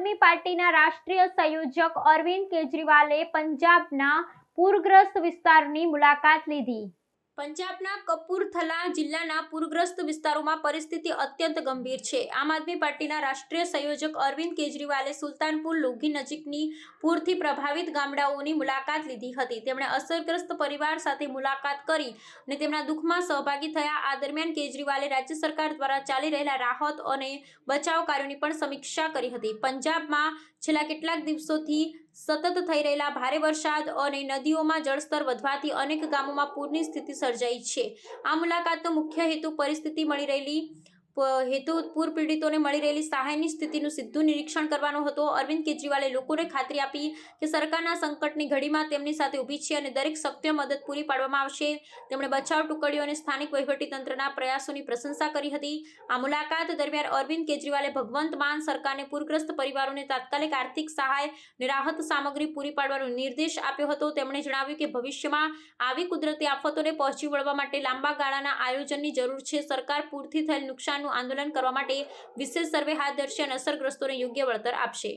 આદમી પાર્ટીના રાષ્ટ્રીય સંયોજક અરવિંદ કેજરીવાલે પંજાબના પૂરગ્રસ્ત વિસ્તારની મુલાકાત લીધી. પંજાબના કપૂરથલા જિલ્લાના પૂરગ્રસ્ત વિસ્તારોમાં પરિસ્થિતિ અત્યંત ગંભીર છે. આમ આદમી પાર્ટીના રાષ્ટ્રીય સંયોજક અરવિંદ કેજરીવાલે સુલતાનપુર લોઘી નજીકની પૂરથી પ્રભાવિત ગામડાઓની મુલાકાત લીધી હતી. તેમણે અસરગ્રસ્ત પરિવાર સાથે મુલાકાત કરી અને તેમના દુઃખમાં સહભાગી થયા. આ દરમિયાન કેજરીવાલે રાજ્ય સરકાર દ્વારા ચાલી રહેલા રાહત અને બચાવ કાર્યોની પણ સમીક્ષા કરી હતી. પંજાબમાં છેલ્લા કેટલાક દિવસોથી સતત થઈ રહેલા ભારે વરસાદ અને નદીઓમાં જળસ્તર વધવાથી અનેક ગામોમાં પૂરની સ્થિતિ સર્જાઈ છે. આ મુલાકાતનો મુખ્ય હેતુ પરિસ્થિતિ મળી રહેલી હેતુ પૂર પીડિતોને મળી રહેલી સહાયની સ્થિતિનું સીધું નિરીક્ષણ કરવાનો હતો. અરવિંદ કેજરીવાલે લોકોને ખાતરી આપી કે સરકારના સંકટની ઘડીમાં તેમની સાથે ઊભી છે અને દરેક શક્ય મદદ પૂરી પાડવામાં આવશે. તેમણે બચાવ ટુકડીઓ અને સ્થાનિક વહીવટીતંત્રના પ્રયાસોની પ્રશંસા કરી હતી. આ મુલાકાત દરમિયાન અરવિંદ કેજરીવાલે ભગવંત માન સરકારને પૂરગ્રસ્ત પરિવારોને તાત્કાલિક આર્થિક સહાય અને રાહત સામગ્રી પૂરી પાડવાનો નિર્દેશ આપ્યો હતો. તેમણે જણાવ્યું કે ભવિષ્યમાં આવી કુદરતી આફતોને પહોંચી વળવા માટે લાંબા ગાળાના આયોજનની જરૂર છે. સરકાર પૂરથી થયેલ નુકસાનનું આંદોલન કરવા માટે વિશેષ સર્વે હાથ ધરશે અને અસરગ્રસ્તોને યોગ્ય વળતર આપશે.